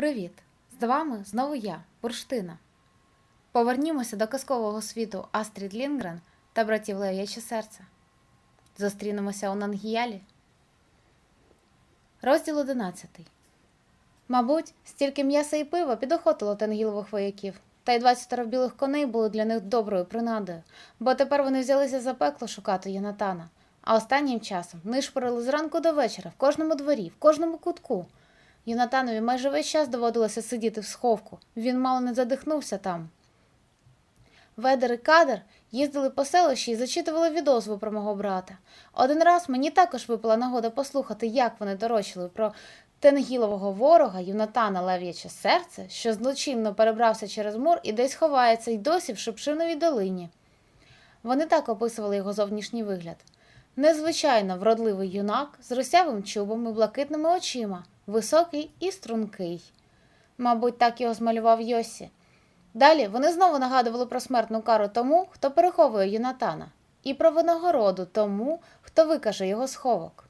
Привіт! З вами знову я, Бурштина. Повернімося до казкового світу Астрід Лінгрен та братів Лев'яче серце. Зустрінемося у Нангіялі. Розділ 11. Мабуть, стільки м'яса і пива підохотило тенгілових вояків, та й 20 білих коней були для них доброю принадою, бо тепер вони взялися за пекло шукати Йонатана. А останнім часом нишпорили зранку до вечора в кожному дворі, в кожному кутку. Юнатанові майже весь час доводилося сидіти в сховку. Він мало не задихнувся там. Ведер і кадр їздили по селищі і зачитували відозву про мого брата. Один раз мені також випала нагода послухати, як вони дорочили про тенгілового ворога Юнатана Лев'яче серце, що злочинно перебрався через мур і десь ховається й досі в Шипшиновій долині. Вони так описували його зовнішній вигляд. Незвичайно вродливий юнак з русявим чубом і блакитними очима, високий і стрункий. Мабуть, так його змалював Йосі. Далі вони знову нагадували про смертну кару тому, хто переховує Юнатана, і про винагороду тому, хто викаже його сховок.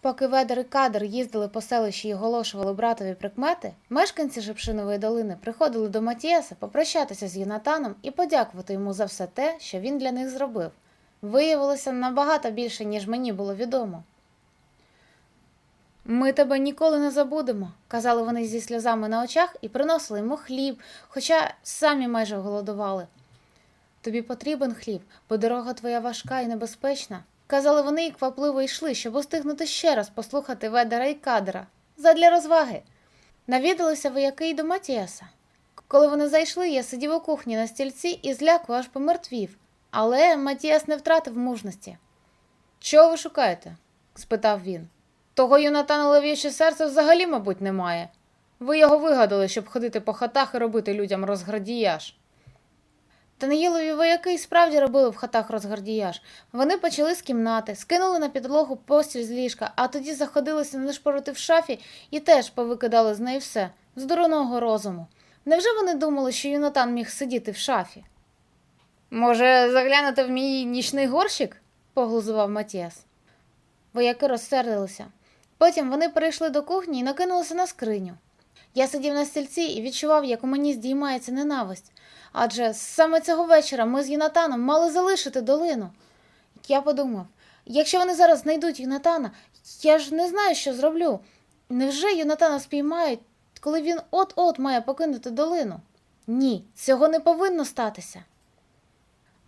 Поки Ведер і Кадр їздили по селищі і оголошували братові прикмети, мешканці Шепшинової долини приходили до Матіаса попрощатися з Юнатаном і подякувати йому за все те, що він для них зробив. Виявилося набагато більше, ніж мені було відомо. Ми тебе ніколи не забудемо, казали вони зі сльозами на очах і приносили йому хліб, хоча самі майже голодували. Тобі потрібен хліб, бо дорога твоя важка і небезпечна. Казали вони і квапливо йшли, щоб устигнути ще раз послухати ведера і кадра. Задля розваги. Навідалися вояки й до Матіаса. Коли вони зайшли, я сидів у кухні на стільці і зляку аж помертвів. Але Матіас не втратив мужності. Чого ви шукаєте? спитав він. Того Юнатана Лев'яче серце взагалі, мабуть, немає. Ви його вигадали, щоб ходити по хатах і робити людям розградіяж. Танеїлові вояки й справді робили в хатах розгардіяж. Вони почали з кімнати, скинули на підлогу постіль з ліжка, а тоді заходилися нишпорити в шафі і теж повикидали з неї все, з дурного розуму. Невже вони думали, що Юнатан міг сидіти в шафі? Може, заглянути в мій нічний горщик? поглузував Матіас. Вояки розсердилися. Потім вони перейшли до кухні і накинулися на скриню. Я сидів на стільці і відчував, як у мені здіймається ненависть. Адже саме цього вечора ми з Юнатаном мали залишити долину. Я подумав, якщо вони зараз знайдуть Юнатана, я ж не знаю, що зроблю. Невже Юнатана спіймають, коли він от-от має покинути долину? Ні, цього не повинно статися.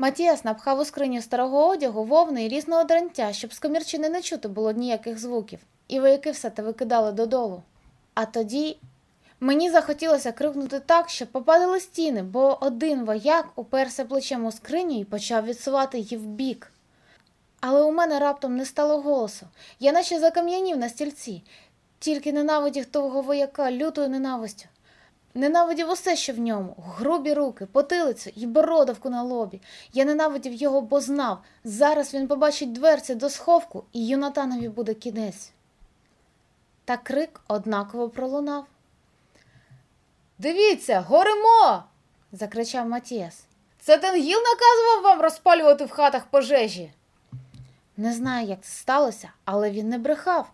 Матіас напхав у скриню старого одягу, вовни і різного дрантя, щоб з комірчини не чути було ніяких звуків, і вояки все те викидали додолу. А тоді мені захотілося крикнути так, щоб попадали стіни, бо один вояк уперся плечем у скриню і почав відсувати її вбік. Але у мене раптом не стало голосу. Я наче закам'янів на стільці, тільки ненавидів того вояка лютою ненавистю. Ненавидів усе, що в ньому, грубі руки, потилицю і бородавку на лобі. Я ненавидів його, бо знав. Зараз він побачить дверці до сховку, і Юнатанові буде кінець. Та крик однаково пролунав. Дивіться, горимо. закричав Матіас. Це Тенгіл наказував вам розпалювати в хатах пожежі. Не знаю, як це сталося, але він не брехав.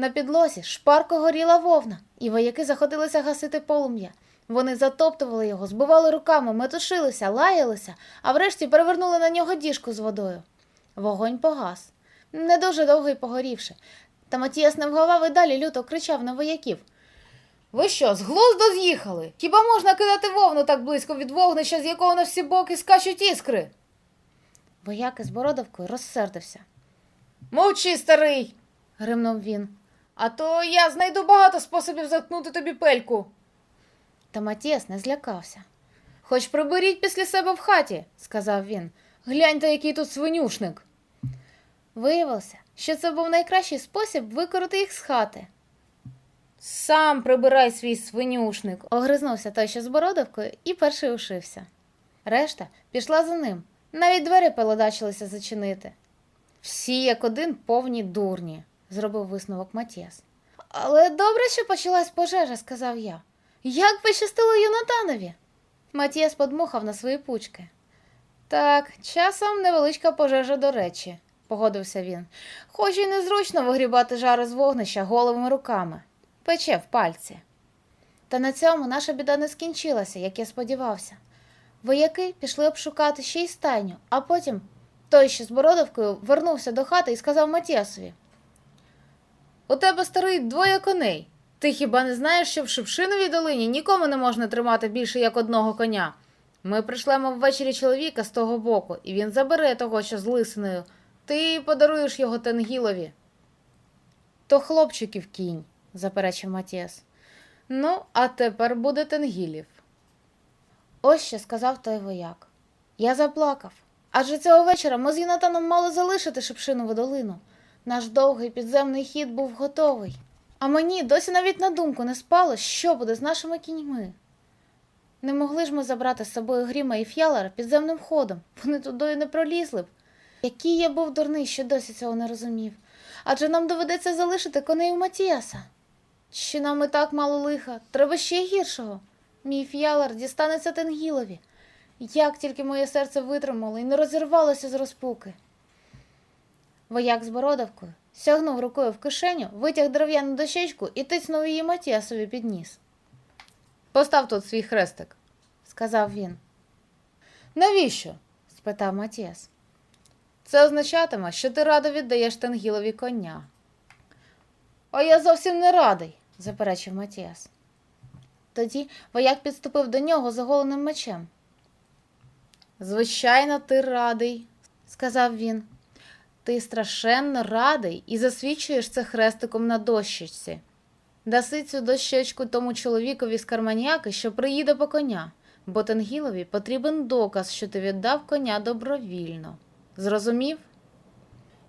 На підлозі шпарко горіла вовна, і вояки заходилися гасити полум'я. Вони затоптували його, збивали руками, метушилися, лаялися, а врешті перевернули на нього діжку з водою. Вогонь погас, не дуже довго й погорівши. Та Матіас не вгавав і далі люто кричав на вояків. Ви що, з глузду з'їхали? Хіба можна кидати вовну так близько від вогнища, з якого на всі боки скачуть іскри? Вояк із бородавкою розсердився. Мовчи, старий, гримнув він. А то я знайду багато способів заткнути тобі пельку. Та Матіас не злякався. Хоч приберіть після себе в хаті, сказав він. Гляньте, який тут свинюшник. Виявилося, що це був найкращий спосіб викорити їх з хати. Сам прибирай свій свинюшник, огризнувся той, що з бородавкою, і перший ушився. Решта пішла за ним, навіть двері пелодачилися зачинити. Всі, як один, повні дурні, зробив висновок Матіас. Але добре, що почалась пожежа, сказав я. Як пощастило Юнатанові? Матіас подмухав на свої пучки. Так, часом невеличка пожежа до речі, погодився він. Хоч і незручно вигрібати жари з вогнища голими руками. Пече в пальці. Та на цьому наша біда не скінчилася, як я сподівався. Вояки пішли обшукати ще й стайню, а потім той, що з Бородовкою, вернувся до хати і сказав Матіасові. У тебе старий двоє коней. Ти хіба не знаєш, що в Шипшиновій долині нікому не можна тримати більше як одного коня? Ми прийшлемо ввечері чоловіка з того боку, і він забере того, що з лисиною. Ти подаруєш його Тенгілові. То хлопчиків кінь, заперечив Матіас. Ну, а тепер буде Тенгілів. Ось що сказав той вояк. Я заплакав. Адже цього вечора ми з Юнатаном мали залишити Шипшинову долину. Наш довгий підземний хід був готовий. А мені досі навіть на думку не спало, що буде з нашими кіньми. Не могли ж ми забрати з собою Гріма і Ф'ялара підземним ходом. Вони туди не пролізли б. Який я був дурний, що досі цього не розумів. Адже нам доведеться залишити коней у Матіаса. Чи нам і так мало лиха, треба ще гіршого. Мій ф'ялар дістанеться Тенгілові. Як тільки моє серце витримало і не розірвалося з розпуки. Вояк з бородавкою сягнув рукою в кишеню, витяг дерев'яну дощечку і тицнув її Матіасові під ніс. Постав тут свій хрестик, сказав він. Навіщо? спитав Матіас. Це означатиме, що ти радо віддаєш Тенгілові коня. А я зовсім не радий, заперечив Матіас. Тоді вояк підступив до нього з оголеним мечем. Звичайно, ти радий, сказав він. Ти страшенно радий і засвідчуєш це хрестиком на дощечці. Даси цю дощечку тому чоловікові з карманяки, що приїде по коня, бо Тенгілові потрібен доказ, що ти віддав коня добровільно. Зрозумів?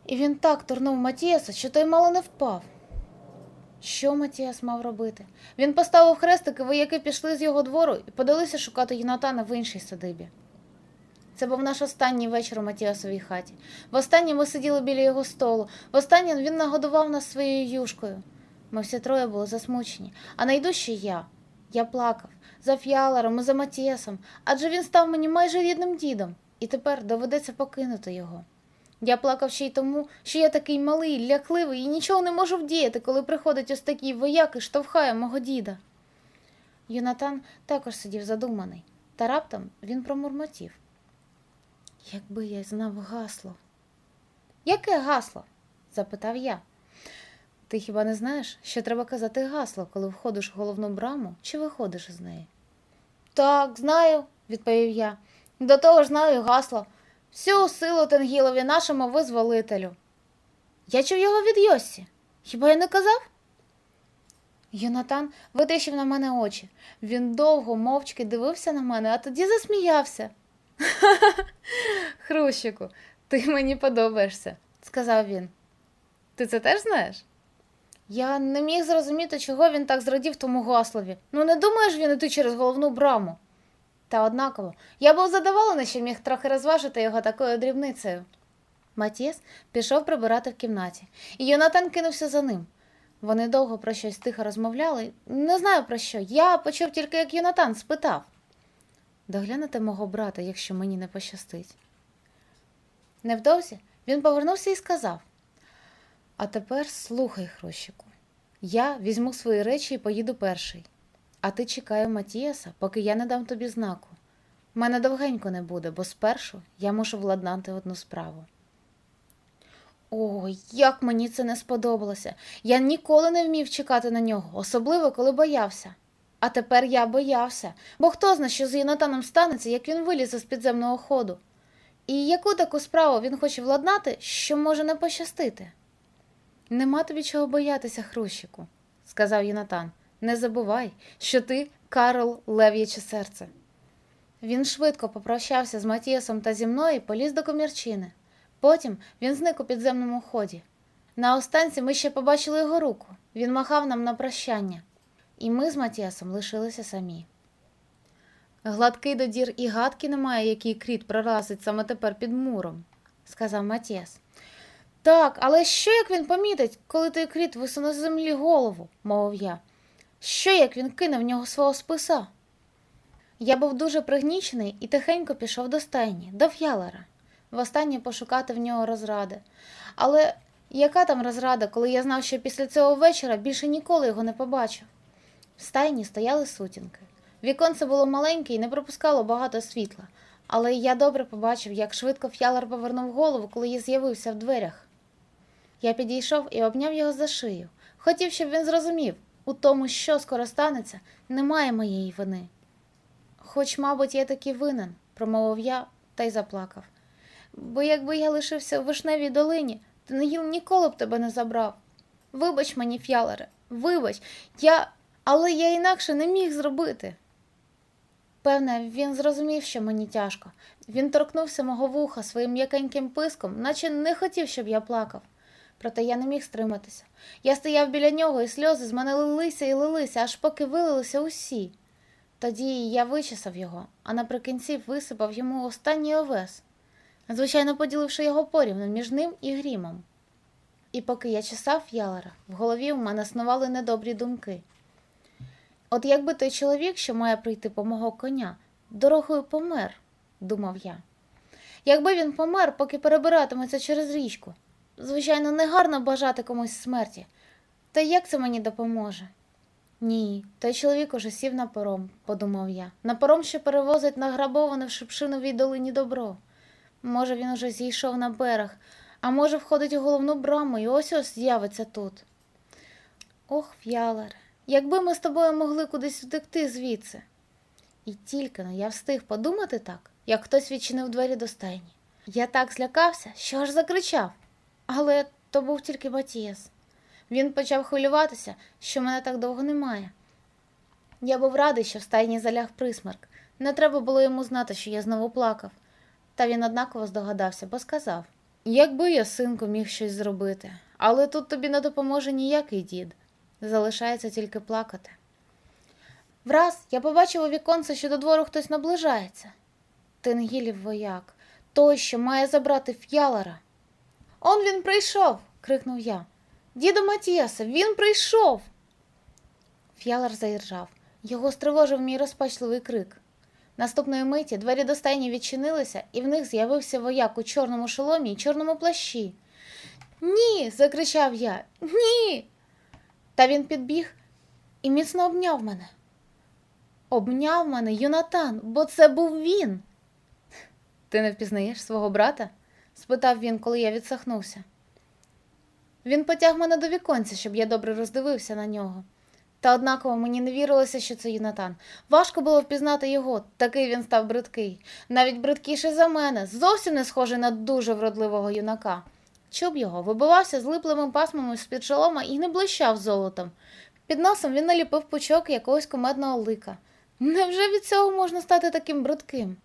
І він так турнув Матіаса, що той мало не впав. Що Матіас мав робити? Він поставив хрестик, і вояки пішли з його двору і подалися шукати Єнатана в іншій садибі. Це був наш останній вечір у Матіасовій хаті. Востаннє ми сиділи біля його столу. Востаннє він нагодував нас своєю юшкою. Ми всі троє були засмучені, а найдужче я. Я плакав за Фіаларом і за Матіасом, адже він став мені майже рідним дідом, і тепер доведеться покинути його. Я плакав ще й тому, що я такий малий, лякливий і нічого не можу вдіяти, коли приходить ось такий вояк і штовхає мого діда. Юнатан також сидів задуманий, та раптом він промурмотів. Якби я знав гасло. Яке гасло? запитав я. Ти хіба не знаєш, що треба казати гасло, коли входиш в головну браму чи виходиш із неї? Так, знаю, відповів я. До того ж знаю гасло. Всю силу Тенгілові нашому визволителю. Я чув його від Йосі. Хіба я не казав? Юнатан витріщив на мене очі. Він довго мовчки дивився на мене, а тоді засміявся. Хрущику, ти мені подобаєшся, сказав він. Ти це теж знаєш? Я не міг зрозуміти, чого він так зрадів тому гаслові. Ну, не думаєш він іти через головну браму. Та однаково, я був задоволений, що міг трохи розважити його такою дрібницею. Матіс пішов прибирати в кімнаті, і Йонатан кинувся за ним. Вони довго про щось тихо розмовляли. Не знаю про що. Я почув тільки, як Йонатан спитав доглянете мого брата, якщо мені не пощастить. Невдовзі він повернувся і сказав: А тепер слухай, Хрощику, я візьму свої речі і поїду перший. А ти чекай Матіаса, поки я не дам тобі знаку. Мене довгенько не буде, бо спершу я мушу владнати одну справу. Ой, як мені це не сподобалося. Я ніколи не вмів чекати на нього, особливо коли боявся. А тепер я боявся, бо хто зна, що з Єнатаном станеться, як він вилізе з підземного ходу. І яку таку справу він хоче владнати, що може не пощастити? Нема тобі чого боятися, Хрущику, сказав Єнатан. Не забувай, що ти Карл Лев'яче серце. Він швидко попрощався з Матіасом та зі мною і поліз до комірчини. Потім він зник у підземному ході. На останці ми ще побачили його руку. Він махав нам на прощання, і ми з Матіасом лишилися самі. Гладкий додір і гадки немає, який кріт пролазить саме тепер під муром, сказав Матіас. Так, але що як він помітить, коли той кріт висуне з землі голову, мовив я. Що як він кине в нього свого списа? Я був дуже пригнічений і тихенько пішов до стайні, до ф'ялера, востаннє пошукати в нього розради. Але яка там розрада, коли я знав, що після цього вечора більше ніколи його не побачу? В стайні стояли сутінки. Віконце було маленьке і не пропускало багато світла, але я добре побачив, як швидко ф'ялар повернув голову, коли я з'явився в дверях. Я підійшов і обняв його за шию. Хотів, щоб він зрозумів, у тому, що скоро станеться, немає моєї вини. Хоч, мабуть, я таки винен, промовив я та й заплакав. Бо якби я лишився у вишневій долині, то Негіл ніколи б тебе не забрав. Вибач мені, ф'ялере, вибач, я. Але я інакше не міг зробити. Певне, він зрозумів, що мені тяжко. Він торкнувся мого вуха своїм м'якеньким писком, наче не хотів, щоб я плакав. Проте я не міг стриматися. Я стояв біля нього, і сльози з мене лилися і лилися, аж поки вилилися усі. Тоді я вичесав його, а наприкінці висипав йому останній овес, звичайно поділивши його порівну між ним і грімом. І поки я чесав ялера, в голові у мене снували недобрі думки. От якби той чоловік, що має прийти по мого коня, дорогою помер, думав я. Якби він помер, поки перебиратиметься через річку. Звичайно, негарно бажати комусь смерті. Та як це мені допоможе? Ні, той чоловік уже сів на паром, подумав я. На паром, що перевозить награбоване в Шипшиновій долині добро. Може, він уже зійшов на берег, а може, входить у головну браму і ось ось з'явиться тут. Ох, Ф'ялер, якби ми з тобою могли кудись втекти звідси. І тільки но я встиг подумати так, як хтось відчинив двері до стайні. Я так злякався, що аж закричав. Але то був тільки Матіас. Він почав хвилюватися, що мене так довго немає. Я був радий, що в стайні заляг присмерк. Не треба було йому знати, що я знову плакав. Та він однаково здогадався, бо сказав: Якби я, синку, міг щось зробити, але тут тобі не допоможе ніякий дід. Залишається тільки плакати. Враз я побачив у віконце, що до двору хтось наближається. Тенгілів вояк, той, що має забрати ф'ялера. Он він прийшов. крикнув я. Діду Матіаса, він прийшов. Ф'ялар заіржав. Його стривожив мій розпачливий крик. Наступної миті двері до стайні відчинилися, і в них з'явився вояк у чорному шоломі й чорному плащі. Ні. закричав я. Ні. Та він підбіг і міцно обняв мене. Обняв мене Юнатан, бо це був він. Ти не впізнаєш свого брата? спитав він, коли я відсахнувся. Він потяг мене до віконця, щоб я добре роздивився на нього. Та однаково мені не вірилося, що це Юнатан. Важко було впізнати його, такий він став бридкий, навіть бридкіший за мене, зовсім не схожий на дуже вродливого юнака. Чуб його вибивався злипливим пасмом з-під шолома і не блищав золотом. Під носом він наліпив пучок якогось кумедного лика. Невже від цього можна стати таким брудким?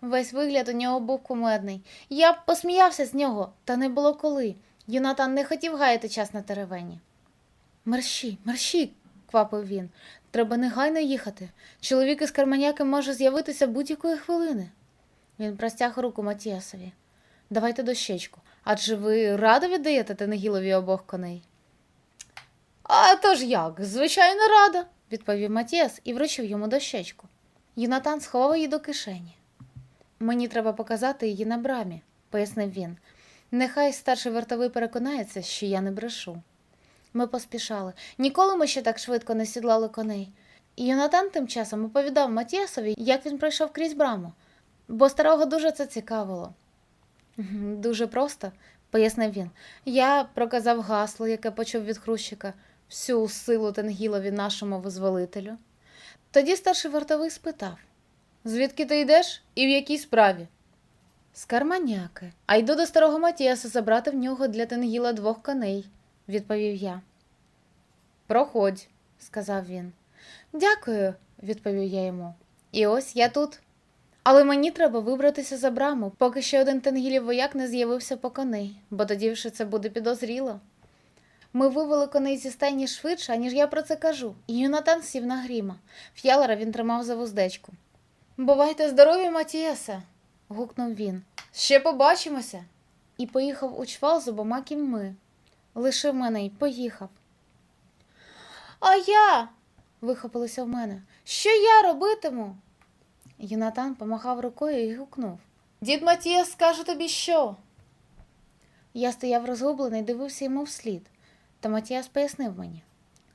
Весь вигляд у нього був кумедний. Я б посміявся з нього, та не було коли. Юнатан не хотів гаяти час на теревені. Мерщі, мерщі, квапив він. Треба негайно їхати. Чоловік із карманяки може з'явитися будь-якої хвилини. Він простяг руку Матіасові. Давайте дощечку. Адже ви радо віддаєте Тенегілові обох коней? А то ж як? Звичайно, рада, відповів Матіас і вручив йому дощечку. Юнатан сховав її до кишені. Мені треба показати її на брамі, пояснив він. Нехай старший вартовий переконається, що я не брешу. Ми поспішали. Ніколи ми ще так швидко не сідлали коней. І Йонатан тим часом оповідав Матіасові, як він пройшов крізь браму, бо старого дуже це цікавило. «Мгм, Дуже просто, пояснив він. Я проказав гасло, яке почув від хрущика, всю силу Тенгілові нашому визволителю. Тоді старший вартовий спитав Звідки ти йдеш і в якій справі? З карманяки. А йду до старого Матіаса забрати в нього для Тенгіла двох коней, відповів я. Проходь, сказав він. Дякую, відповів я йому. І ось я тут. Але мені треба вибратися за браму, поки ще один тенгілів вояк не з'явився по коней, бо тоді вже це буде підозріло. Ми вивели коней зі стайні швидше, аніж я про це кажу, і Юнатан сів на гріма. Ф'ялера він тримав за вуздечку. Бувайте здорові, Матіасе, гукнув він. Ще побачимося. І поїхав у чвал з обома кіньми. Лишив мене й поїхав. А я. вихопилося в мене. Що я робитиму? Юнатан помахав рукою і гукнув. Дід Матіас скаже тобі що? Я стояв розгублений, дивився йому вслід, та Матіас пояснив мені.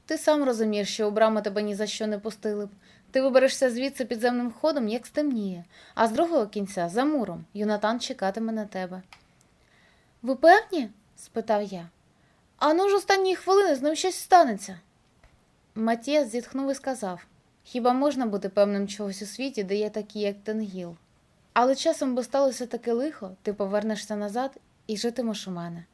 Ти сам розумієш, що у браму тебе ні за що не пустили б. Ти виберешся звідси підземним ходом, як стемніє, а з другого кінця за муром Юнатан чекатиме на тебе. Ви певні? спитав я. А ну ж останньої хвилини з ним щось станеться. Матіас зітхнув і сказав: Хіба можна бути певним чогось у світі, де є такі, як Тенгіл? Але часом би сталося таке лихо, ти повернешся назад і житимеш у мене.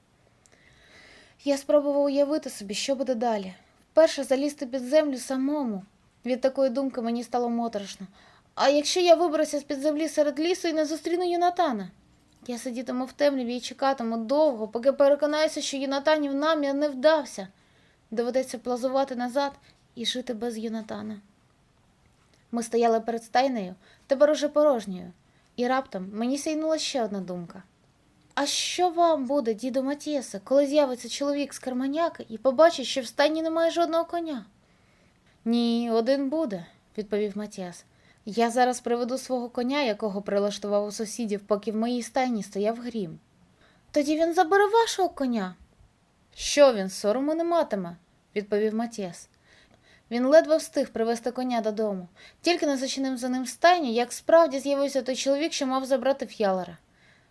Я спробував уявити собі, що буде далі. Вперше залізти під землю самому. Від такої думки мені стало моторошно. А якщо я виберуся з під землі серед лісу і не зустріну Юнатана? Я сидітиму в темряві і чекатиму довго, поки переконаюся, що Юнатанів намір не вдався. Доведеться плазувати назад і жити без Юнатана. Ми стояли перед стайнею, тепер уже порожньою, і раптом мені сяйнула ще одна думка. А що вам буде, діду Матісе, коли з'явиться чоловік з карманяки і побачить, що в стайні немає жодного коня? Ні, один буде, відповів Матіас. Я зараз приведу свого коня, якого прилаштував у сусідів, поки в моїй стайні стояв грім. Тоді він забере вашого коня. Що він, сорому не матиме, відповів Матіас. Він ледве встиг привезти коня додому. Тільки не зачинив за ним стайню, як справді з'явився той чоловік, що мав забрати ф'ялера.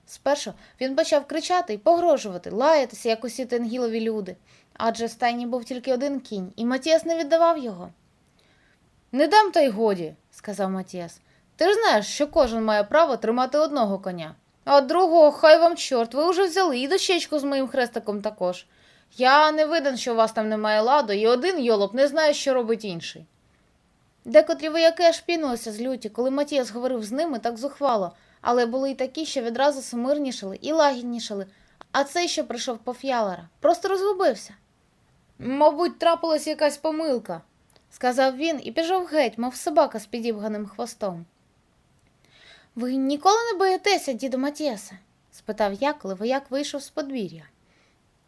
Спершу він почав кричати і погрожувати, лаятися, як усі тенгілові люди, адже в стайні був тільки один кінь, і Матіас не віддавав його. Не дам та й годі, сказав Матіас. Ти ж знаєш, що кожен має право тримати одного коня. А другого, хай вам чорт, ви вже взяли і дощечку з моїм хрестиком також. Я не виден, що у вас там немає ладу, і один йолоп не знає, що робить інший. Декотрі вояки аж пінулися з люті, коли Матіас говорив з ними так зухвало, але були й такі, що відразу сумирнішали і лагіднішали, а цей, що прийшов по ф'ялера, просто розгубився. Мабуть, трапилась якась помилка, сказав він і пішов геть, мов собака з підібганим хвостом. Ви ніколи не боїтеся, діду Матіасе? спитав я, коли вояк вийшов з подвір'я.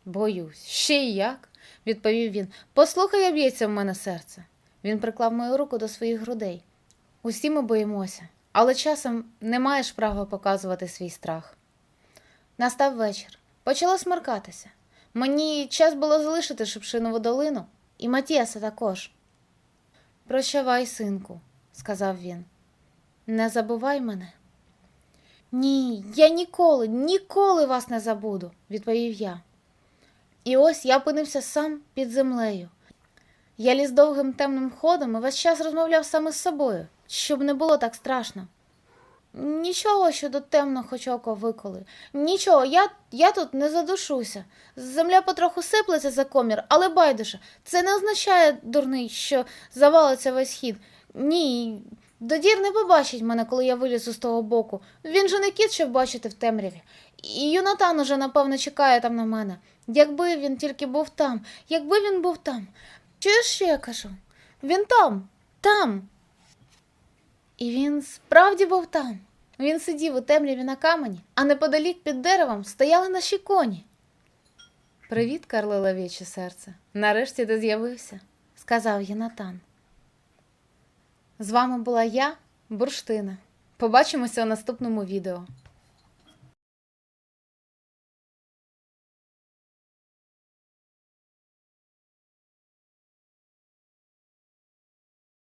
Боюсь, ще й як, відповів він. Послухай, б'ється в мене серце. Він приклав мою руку до своїх грудей. Усі ми боїмося, але часом не маєш права показувати свій страх. Настав вечір. Почало смеркатися. Мені час було залишити Шипшинову долину і Матіаса також. Прощавай, синку, сказав він. Не забувай мене. Ні, я ніколи, ніколи вас не забуду, відповів я. І ось я опинився сам під землею. Я ліз довгим темним ходом і весь час розмовляв саме з собою, щоб не було так страшно. Нічого, що до темно хоч око виколи. Нічого, я, я тут не задушуся. Земля потроху сиплеться за комір, але байдуже. Це не означає, дурний, що завалиться весь хід. Ні, додір не побачить мене, коли я вилізу з того боку. Він же не кіт, щоб бачити в темряві. І Юнатан уже, напевно, чекає там на мене. Якби він тільки був там, якби він був там. Чуєш, що я кажу? Він там, там. І він справді був там. Він сидів у темряві на камені, а неподалік під деревом стояли наші коні. Привіт, Карле Левіче серце. Нарешті ти з'явився, сказав Єнатан. З вами була я, Бурштина. Побачимося у наступному відео.